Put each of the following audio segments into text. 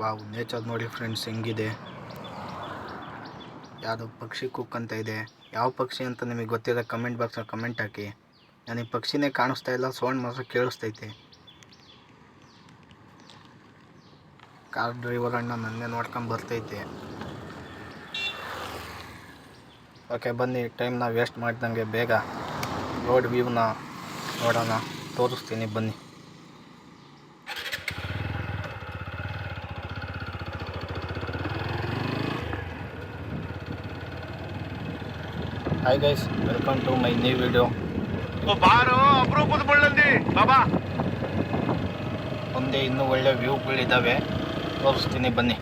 Wow, nature ನೋಡಿ friends, ಹೆಂಗಿದೆ. ಯಾವುದೋ ಪಕ್ಷಿ ಕುಕ್ ಅಂತ ಇದೆ. ಯಾವ ಪಕ್ಷಿ ಅಂತ ನಿಮಗೆ ಗೊತ್ತಿಲ್ಲ ಕಮೆಂಟ್ ಬಾಕ್ಸಲ್ಲಿ ಕಮೆಂಟ್ ಹಾಕಿ. ನನಗೆ ಪಕ್ಷಿನೇ ಕಾಣಿಸ್ತಾ ಇಲ್ಲ, ಸೌಂಡ್ ಮಾತ್ರ ಕೇಳಿಸ್ತೈತೆ. ಕಾರ್ ಡ್ರೈವರ್ ಅಣ್ಣ ನನ್ನೇ ನೋಡ್ಕೊಂಡು ಬರ್ತೈತೆ. ಓಕೆ, ಬನ್ನಿ ಟೈಮ್ನ ವೇಸ್ಟ್ ಮಾಡಿದಂಗೆ ಬೇಗ ರೋಡ್ ವ್ಯೂನ ನೋಡೋಣ, ತೋರಿಸ್ತೀನಿ, ಬನ್ನಿ. Hi guys welcome to my new video ಬಾರೋ ಅಪರೂಪದ ಬಳ್ಳಂದಿ. ಬಾಬಾ ಮುಂದೆ ಇನ್ನೂ ಒಳ್ಳೆ ವ್ಯೂಗಳಿದ್ದಾವೆ ತೋರಿಸ್ತೀನಿ ಬನ್ನಿ.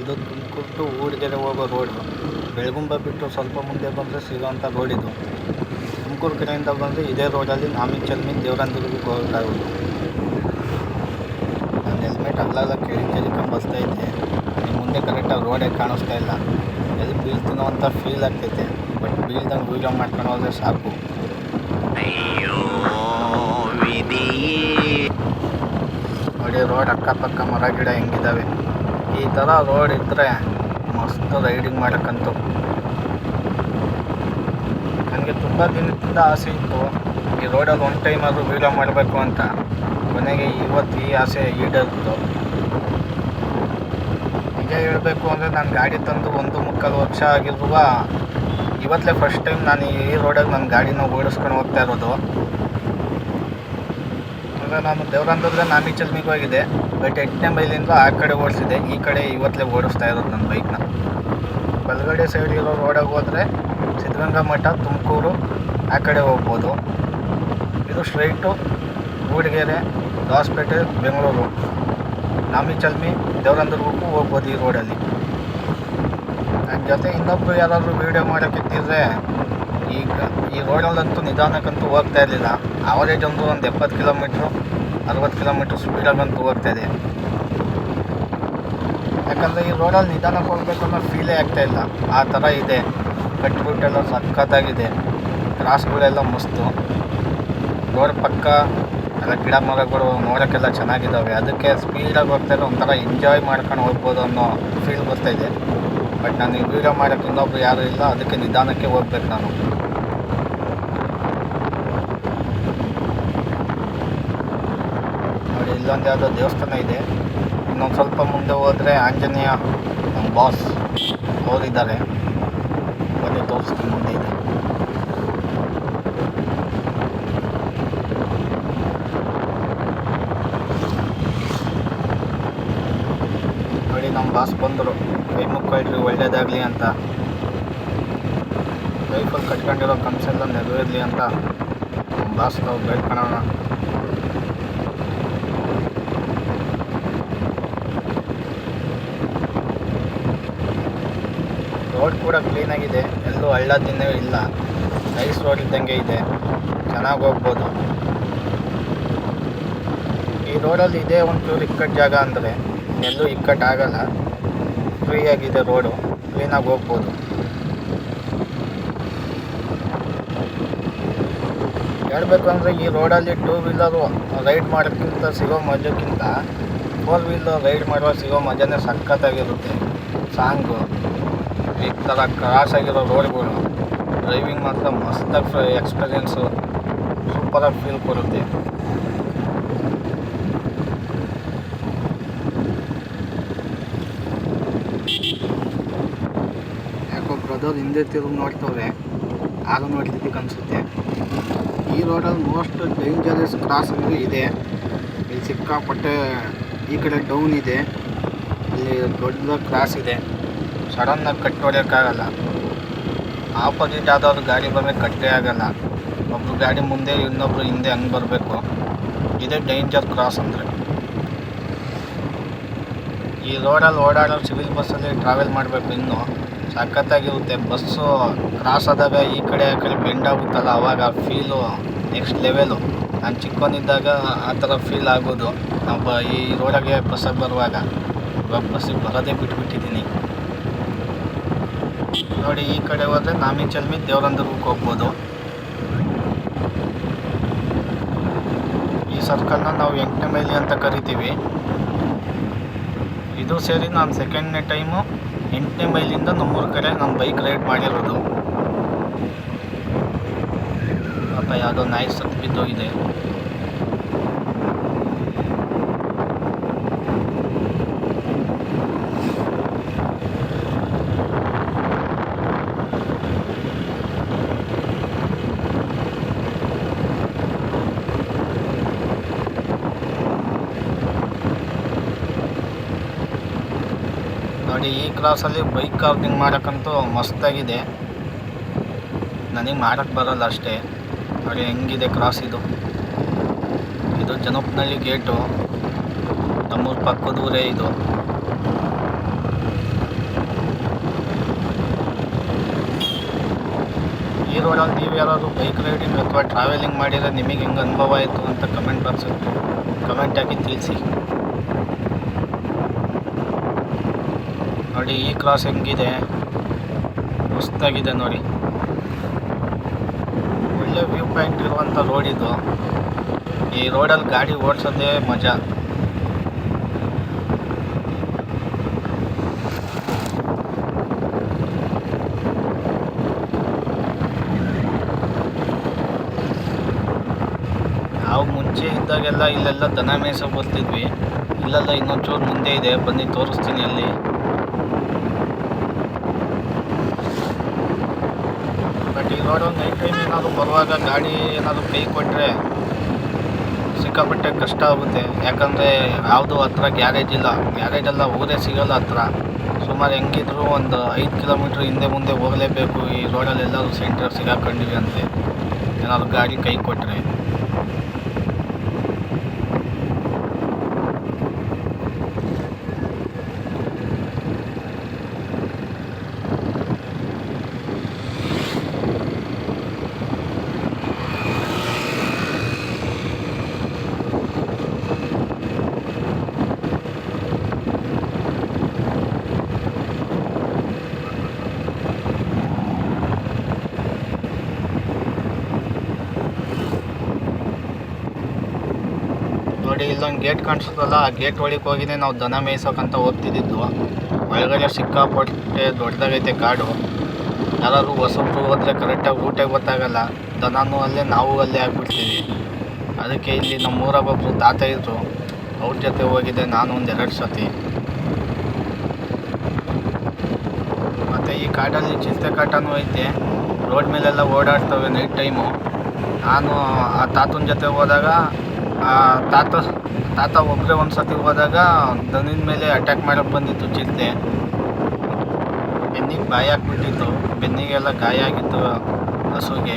ಇದು ತುಮಕೂರು ಟು ಊರಿಗೆರೆ ಹೋಗೋ ರೋಡು ಬೆಳಗುಂಬ ಬಿಟ್ಟು ಸ್ವಲ್ಪ ಮುಂದೆ ಬಂದರೆ ಸಿಗೋವಂಥ ರೋಡ್ ಇದು. ತುಮಕೂರು ಕಡೆಯಿಂದ ಬಂದರೆ ಇದೇ ರೋಡಲ್ಲಿ ನಾಮಿ ಚಲ್ಮಿ ದೇವರಂದುರ್ಗಕ್ಕೆ ಹೋಗೋಕ್ಕಾಗೋದು ನಾನು ಹೆಲ್ಮೆಟ್ ಅಲ್ಲೆಲ್ಲ ಕೇಳಿ ಕೇಳಿಕೊಂಡು ಬರ್ತಾ ಮುಂದೆ ಕರೆಕ್ಟಾಗಿ ರೋಡೇ ಕಾಣಿಸ್ತಾ ಇಲ್ಲ. ಎಲ್ಲಿ ಬೀಳ್ತೀನೋ ಅಂತ ಫೀಲ್ ಆಗ್ತೈತೆ. ಬಟ್ ಬೀಳ್ದಂಗೆ ವೀಡಿಯೋ ಮಾಡ್ಕೊಂಡು ಹೋದ್ರೆ ಸಾಕು. ಅಯ್ಯೋ ವಿಧಿ. ನೋಡಿ ರೋಡ್ ಅಕ್ಕಪಕ್ಕ ಮರ ಗಿಡ ಹೆಂಗಿದ್ದಾವೆ ಈ ಥರ ರೋಡ್ ಇದ್ದರೆ ಮಸ್ತ್ ರೈಡಿಂಗ್ ಮಾಡೋಕ್ಕಂತು. ನನಗೆ ತುಂಬ ದಿನದಿಂದ ಆಸೆ ಇತ್ತು. ಈ ರೋಡಲ್ಲಿ ಒನ್ ಟೈಮ್ ಅದು ವೀಡಿಯೋ ಮಾಡಬೇಕು ಅಂತ. ಕೊನೆಗೆ ಇವತ್ತು ಈ ಆಸೆ ಈಡೇರಿತು. ಹೇಳಬೇಕು ಅಂದರೆ ನಾನು ಗಾಡಿ ತಂದು ಒಂದು ಮುಕ್ಕಾಲು ವರ್ಷ ಆಗಿರುವ ಇವತ್ತಲೇ ಫಸ್ಟ್ ಟೈಮ್ ನಾನು ಈ ರೋಡಲ್ಲಿ ನನ್ನ ಗಾಡಿನ ಓಡಿಸ್ಕೊಂಡು ಹೋಗ್ತಾ ಇರೋದು. ಅಂದರೆ ನಾನು ದೇವರಂದ್ರೆ ನಾಮಿ ಚಲ್ಮಿಗೆ ಹೋಗಿದೆ ಬಟ್ ಎಂಟನೇ ಮೈಲಿಂದ ಆ ಕಡೆ ಓಡಿಸಿದೆ. ಈ ಕಡೆ ಇವತ್ತಲೇ ಓಡಿಸ್ತಾ ಇರೋದು ನನ್ನ ಬೈಕ್ನ ಬಲಗಡೆ ಸೈಡ್ ಇರೋ ರೋಡಾಗಿ ಹೋದರೆ ಸಿದ್ಧಗಂಗಾ ಮಠ, ತುಮಕೂರು, ಆ ಕಡೆ ಹೋಗ್ಬೋದು. ಇದು ಸ್ಟ್ರೈಟು ಮೂಡಿಗೆರೆ ದಾಸ್ಪೇಟೆ ಬೆಂಗಳೂರು. ನಾಮಿ ಚಲ್ಮಿ ದೇವರಂದುರ್ಗಕ್ಕೂ ಹೋಗ್ಬೋದು ಈ ರೋಡಲ್ಲಿ. ನನ್ನ ಜೊತೆ ಇನ್ನೊಬ್ಬರು ಯಾರಾದರೂ ವೀಡಿಯೋ ಮಾಡೋಕ್ಕಿದ್ದಿದ್ರೆ ಈಗ ಈ ರೋಡಲ್ಲಂತೂ ನಿಧಾನಕ್ಕಂತೂ ಹೋಗ್ತಾ ಇರಲಿಲ್ಲ. ಆವರೇಜ್ ಒಂದು ಒಂದು ಎಪ್ಪತ್ತು ಕಿಲೋಮೀಟ್ರು ಅರವತ್ತು ಕಿಲೋಮೀಟ್ರ್ ಸ್ಪೀಡಾಗಂತೂ ಹೋಗ್ತಾ ಇದೆ. ಯಾಕಂದರೆ ಈ ರೋಡಲ್ಲಿ ನಿಧಾನಕ್ಕೆ ಹೋಗಬೇಕು ಅನ್ನೋ ಫೀಲೇ ಆಗ್ತಾ ಇಲ್ಲ. ಆ ಥರ ಇದೆ. ಕಟ್ಬಿಟ್ಟೆಲ್ಲ ಸಖತ್ತಾಗಿದೆ. ಕ್ರಾಸ್ಗಳೆಲ್ಲ ಮಸ್ತು. ರೋಡ್ ಪಕ್ಕ ಎಲ್ಲ ಗಿಡ ಮರಗಳು ನೋಡೋಕ್ಕೆಲ್ಲ ಚೆನ್ನಾಗಿದ್ದಾವೆ. ಅದಕ್ಕೆ ಸ್ಪೀಡಾಗಿ ಹೋಗ್ತಾರೆ ಒಂಥರ ಎಂಜಾಯ್ ಮಾಡ್ಕೊಂಡು ಹೋಗ್ಬೋದು ಅನ್ನೋ ಫೀಲ್ ಬರ್ತಾ ಇದೆ. ಬಟ್ ನಾನು ಈ ವೀಡಿಯೋ ಮಾಡೋಕ್ಕೆ ಇನ್ನೊಬ್ರು ಯಾರೂ ಇಲ್ಲ, ಅದಕ್ಕೆ ನಿಧಾನಕ್ಕೆ ಹೋಗ್ಬೇಕು ನಾನು. ನೋಡಿ, ಇಲ್ಲೊಂದು ಯಾವುದೋ ದೇವಸ್ಥಾನ ಇದೆ. ಇನ್ನೊಂದು ಸ್ವಲ್ಪ ಮುಂದೆ ಹೋದರೆ ಆಂಜನೇಯ ನಮ್ಮ ಬಾಸ್ ಅವರಿದ್ದಾರೆ. ಬನ್ನಿ ತೋರಿಸ್ತೀನಿ ಮುಂದೆ ಇದೆ ನೋಡಿ ನಮ್ಮ ಬಾಸ್ ಬಂದರು ಕೈ ಒಳ್ಳೇದಾಗಲಿ ಅಂತ. ಲೈಫಲ್ಲಿ ಕಟ್ಕೊಂಡಿರೋ ಕನಸೆಲ್ಲ ನೆರವೇರಲಿ ಅಂತ. ಬಾಸ್ ನಾವು ಬೇಡ್ಕೊಳ್ಳೋಣ ರೋಡ್ ಕೂಡ ಕ್ಲೀನಾಗಿದೆ ಎಲ್ಲೂ ಹಳ್ಳದಿಂದ ಇಲ್ಲ. ನೈಸ್ ರೋಡ್ ಇದ್ದಂಗೆ ಇದೆ. ಚೆನ್ನಾಗಿ ಹೋಗ್ಬೋದು. ಈ ರೋಡಲ್ಲಿ ಇದೇ ಒಂಚೂರು ಇಕ್ಕಟ್ಟು ಜಾಗ ಅಂದರೆ ಎಲ್ಲೂ ಇಕ್ಕಟ್ಟು ಆಗಲ್ಲ. ಫ್ರೀಯಾಗಿದೆ ರೋಡು, ಕ್ಲೀನಾಗಿ ಹೋಗ್ಬೋದು. ಹೇಳ್ಬೇಕು ಅಂದರೆ ಈ ರೋಡಲ್ಲಿ ಟೂ ವೀಲರು ರೈಡ್ ಮಾಡೋಕ್ಕಿಂತ ಸಿಗೋ ಮಜಕ್ಕಿಂತ ಫೋರ್ ವೀಲರ್ ರೈಡ್ ಮಾಡುವಾಗ ಸಿಗೋ ಮಜಾನೇ ಸಖತ್ತಾಗಿರುತ್ತೆ. ಸಾಂಗು, ಈ ಥರ ಕ್ರಾಸ್ ಆಗಿರೋ ರೋಡ್ಗಳು ಡ್ರೈವಿಂಗ್ ಮಾತ್ರ ಮಸ್ತಾಗಿ ಎಕ್ಸ್ಪೀರಿಯೆನ್ಸು ಸೂಪರಾಗಿ ಫೀಲ್ ಕೊಡುತ್ತೆ. ತಿರುಗಿ ನೋಡ್ತವ್ರೆ ಆಗ ನೋಡ್ಲಿಕ್ಕೆ ಅನಿಸುತ್ತೆ. ಈ ರೋಡಲ್ಲಿ ಮೋಸ್ಟ್ ಡೇಂಜರಸ್ ಕ್ರಾಸ್ ಅಂದರೆ ಇದೆ. ಇಲ್ಲಿ ಸಿಕ್ಕಾಪಟ್ಟೆ ಈ ಕಡೆ ಡೌನ್ ಇದೆ. ಇಲ್ಲಿ ದೊಡ್ಡ ಕ್ರಾಸ್ ಇದೆ. ಸಡನ್ನಾಗಿ ಕಟ್ ಹೊಡೆಯೋಕ್ಕಾಗಲ್ಲ. ಆಪೋಸಿಟ್ ಆದವ್ರು ಗಾಡಿ ಬರಬೇಕು ಕಟ್ಟೇ ಆಗಲ್ಲ. ಒಬ್ಬರು ಗಾಡಿ ಮುಂದೆ, ಇನ್ನೊಬ್ರು ಹಿಂದೆ ಹಂಗೆ ಬರಬೇಕು. ಇದೇ ಡೇಂಜರ್ ಕ್ರಾಸ್ ಅಂದರೆ. ಈ ರೋಡಲ್ಲಿ ಓಡಾಡೋ ಸಿವಿಲ್ ಬಸ್ಸಲ್ಲಿ ಟ್ರಾವೆಲ್ ಮಾಡಬೇಕು ಇನ್ನು. ಸಖತ್ತಾಗಿರುತ್ತೆ. ಬಸ್ಸು ಕ್ರಾಸ್ ಆದಾಗ ಈ ಕಡೆ ಆ ಕಡೆ ಬೆಂಡ್ ಆಗುತ್ತಲ್ಲ, ಅವಾಗ ಫೀಲು ನೆಕ್ಸ್ಟ್ ಲೆವೆಲು ನಾನು ಚಿಕ್ಕವನಿದ್ದಾಗ ಆ ಥರ ಫೀಲ್ ಆಗೋದು. ನಾವು ಈ ರೋಡಾಗೆ ಬಸ್ಸಾಗಿ ಬರುವಾಗ. ಇವಾಗ ಬಸ್ಸಿಗೆ ಬರೋದೇ ಬಿಟ್ಬಿಟ್ಟಿದ್ದೀನಿ ನೋಡಿ, ಈ ಕಡೆ ಹೋದರೆ ನಾಮಿ ಚಲ್ಮಿ ದೇವರಂದ್ರಕ್ಕೆ ಹೋಗ್ಬೋದು. ಈ ಸರ್ಕಲ್ನ ನಾವು ಎಂಟನೇ ಮೈಲಿ ಅಂತ ಕರಿತೀವಿ. ಇದು ಸೇರಿ ನಾನು ಸೆಕೆಂಡ್ನೇ ಟೈಮು ಎಂಟನೇ ಮೈಲಿಂದ ನಮ್ಮೂರ ಕಡೆ ನಾನು ಬೈಕ್ ರೈಡ್ ಮಾಡಿರೋದು. ಪಾಪ ಯಾವುದೋ ನಾಯಿ ಸತ್ತು ಬಿದ್ದೋಗಿದೆ. ನೋಡಿ ಈ ಕ್ರಾಸಲ್ಲಿ ಬೈಕ್ ಕಾರ್ವಿಂಗ್ ಮಾಡೋಕ್ಕಂತೂ ಮಸ್ತಾಗಿದೆ. ನನಗೆ ಮಾಡೋಕ್ಕೆ ಬರಲ್ಲ ಅಷ್ಟೇ. ನೋಡಿ ಹೆಂಗಿದೆ ಕ್ರಾಸ್ ಇದು. ಇದು ಜನಪ್ನಳ್ಳಿ ಗೇಟು ನಮ್ಮೂರ ಪಕ್ಕದ ಊರೇ ಇದು. ಈ ರೋಡಲ್ಲಿ ನೀವು ಯಾರಾದರೂ ಬೈಕ್ ರೈಡಿಂಗ್ ಅಥವಾ ಟ್ರಾವೆಲಿಂಗ್ ಮಾಡಿದರೆ ನಿಮಗೆ ಹೆಂಗೆ ಅನುಭವ ಆಯಿತು ಅಂತ ಕಮೆಂಟ್ ಬಾಕ್ಸ್ ಕಮೆಂಟ್ ಹಾಕಿ ತಿಳಿಸಿ. ನೋಡಿ, ಈ ಕ್ರಾಸ್ ಹೆಂಗಿದೆ? ಮಸ್ತಾಗಿದೆ ನೋಡಿ. ಒಳ್ಳೆ ವ್ಯೂ ಪಾಯಿಂಟ್ ಇರುವಂಥ ರೋಡ್ ಇದು. ಈ ರೋಡಲ್ಲಿ ಗಾಡಿ ಓಡಿಸೋದೇ ಮಜಾ. ನಾವು ಮುಂಚೆ ಇದ್ದಾಗೆಲ್ಲ ಇಲ್ಲೆಲ್ಲ ದನ ಮೇಯ್ಸೋ ಬರ್ತಿದ್ವಿ ಇಲ್ಲೆಲ್ಲ ಇನ್ನೊಂಚೂರು ಮುಂದೆ ಇದೆ. ಬನ್ನಿ, ತೋರಿಸ್ತೀನಿ ಅಲ್ಲಿ. ಈ ರೋಡು ನೈಟ್ ಟೈಮ್ ಏನಾದರೂ ಬರುವಾಗ ಗಾಡಿ ಏನಾದರೂ ಕೈ ಕೊಟ್ಟರೆ ಸಿಕ್ಕಾಪಟ್ಟೆ ಕಷ್ಟ ಆಗುತ್ತೆ. ಯಾಕಂದರೆ ಯಾವುದು ಹತ್ರ ಗ್ಯಾರೇಜ್ ಇಲ್ಲ. ಗ್ಯಾರೇಜ್ ಎಲ್ಲ ಊರೇ ಸಿಗೋಲ್ಲ ಹತ್ರ. ಸುಮಾರು ಹೆಂಗಿದ್ರು ಒಂದು ಐದು ಕಿಲೋಮೀಟ್ರ್ ಹಿಂದೆ ಮುಂದೆ ಹೋಗಲೇಬೇಕು. ಈ ರೋಡಲ್ಲಿ ಎಲ್ಲರೂ ಸೆಂಟರ್ ಸಿಗಾಕೊಂಡಿವಿ ಅಂತೆ. ಏನಾದರೂ ಗಾಡಿ ಕೈ ಕೊಟ್ಟರೆ ನೋಡಿ, ಇಲ್ಲೊಂದು ಗೇಟ್ ಕಾಣಿಸುತ್ತಲ್ಲ, ಆ ಗೇಟ್ ಒಳಗೆ ಹೋಗಿನೇ ನಾವು ದನ ಮೇಯ್ಸೋಕಂತ ಹೋಗ್ತಿದ್ದಿದ್ದು ಒಳಗಡೆ ಸಿಕ್ಕಾಪಟ್ಟೆ ದೊಡ್ಡದಾಗೈತೆ ಕಾಡು. ಯಾರಾದರೂ ಹೊಸಬ್ರು ಹೋದರೆ ಕರೆಕ್ಟಾಗಿ ಊಟಕ್ಕೆ ಗೊತ್ತಾಗಲ್ಲ. ದನನೂ ಅಲ್ಲೇ ನಾವು ಅಲ್ಲೇ ಆಗ್ಬಿಡ್ತೀವಿ. ಅದಕ್ಕೆ ಇಲ್ಲಿ ನಮ್ಮ ಊರಾಗ ಒಬ್ಬರು ತಾತ ಇದ್ದರು ಅವ್ರ ಜೊತೆ ಹೋಗಿದ್ದೆ ನಾನು ಒಂದು ಎರಡು ಸತಿ ಮತ್ತು ಈ ಕಾಡಲ್ಲಿ ಚಿಂತೆ ಕಾಟನೂ ಐತೆ. ರೋಡ್ ಮೇಲೆಲ್ಲ ಓಡಾಡ್ತವೆ ನೈಟ್ ಟೈಮು ನಾನು ಆ ತಾತನ ಜೊತೆ ಹೋದಾಗ ತಾತ ತಾತ ಒಬ್ಬರೇ ಒಂದು ಸತಿ ಹೋದಾಗ ದನಿನ ಮೇಲೆ ಅಟ್ಯಾಕ್ ಮಾಡೋಕ್ಕೆ ಬಂದಿತ್ತು ಚಿರತೆ ಬೆನ್ನಿಗೆ ಬಾಯಿ ಹಾಕ್ಬಿಟ್ಟಿತ್ತು, ಬೆನ್ನಿಗೆಲ್ಲ ಗಾಯ ಆಗಿತ್ತು ಹಸುಗೆ.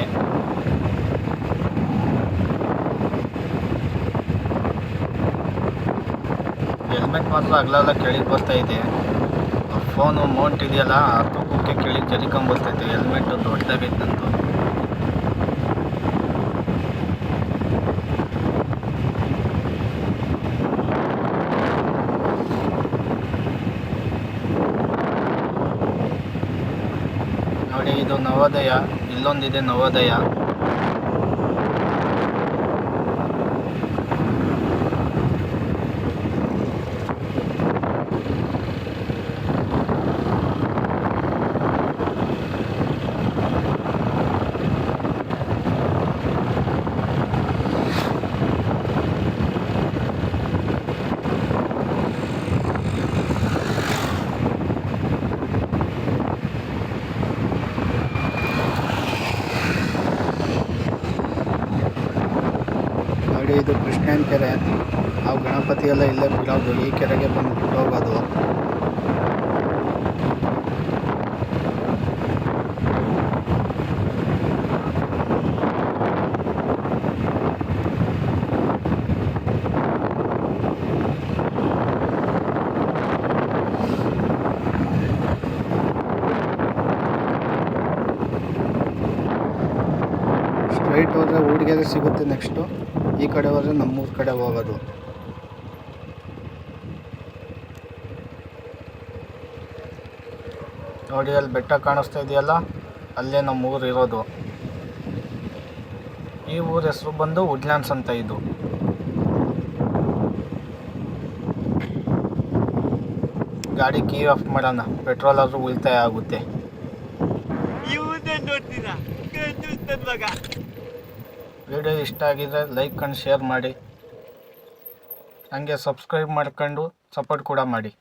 ಹೆಲ್ಮೆಟ್ ಮಾತ್ರ ಅಗ್ಲೆಲ್ಲ ಕೆಳಗೆ ಬರ್ತಾ ಇದೆ. ಫೋನು ಮೌಂಟ್ ಇದೆಯಲ್ಲ, ಆ ತೂಕಕ್ಕೆ ಕೆಳಗೆ ಜರಿಕೊಂಬರ್ತೈತೆ ಹೆಲ್ಮೆಟ್ ದೊಡ್ಡದಾಗೈತೆ ನಂದು ನೋಡಿ ಇದು ನವೋದಯ ಇಲ್ಲೊಂದಿದೆ ನವೋದಯ ನೋಡಿ ಇದು ಕೃಷ್ಣನ ಕೆರೆ. ಆ ಗಣಪತಿ ಎಲ್ಲ ಇಲ್ಲೇ ಬಿಡೋದು ಈ ಕೆರೆಗೆ ಬಂದು ಬಿಟ್ಟೋಗೋದು ರೈಟ್ ಹೋದರೆ ಊರಿಗೆ ಸಿಗುತ್ತೆ ನೆಕ್ಸ್ಟು. ಈ ಕಡೆ ಹೋದರೆ ನಮ್ಮೂರ ಕಡೆ ಹೋಗೋದು. ನೋಡಿ, ಅಲ್ಲಿ ಬೆಟ್ಟ ಕಾಣಿಸ್ತಾ ಇದೆಯಲ್ಲ? ಅಲ್ಲೇ ನಮ್ಮ ಊರು ಇರೋದು. ಈ ಊರ ಹೆಸರು ಬಂದು ವುಡ್ಲ್ಯಾಂಡ್ಸ್ ಅಂತ ಇದು. ಗಾಡಿ ಕೀ ಆಫ್ ಮಾಡೋಣ. ಪೆಟ್ರೋಲ್ ಆದರೂ ಉಳಿತಾಯ ಆಗುತ್ತೆ. ನೋಡ್ತೀರಾ? ವಿಡಿಯೋ ಇಷ್ಟ ಆಗಿದ್ರೆ ಲೈಕ್ ಆ್ಯಂಡ್ ಶೇರ್ ಮಾಡಿ. ಹಂಗೆ ಸಬ್ಸ್ಕ್ರೈಬ್ ಮಾಡ್ಕೊಂಡು ಸಪೋರ್ಟ್ ಕೂಡ ಮಾಡಿ.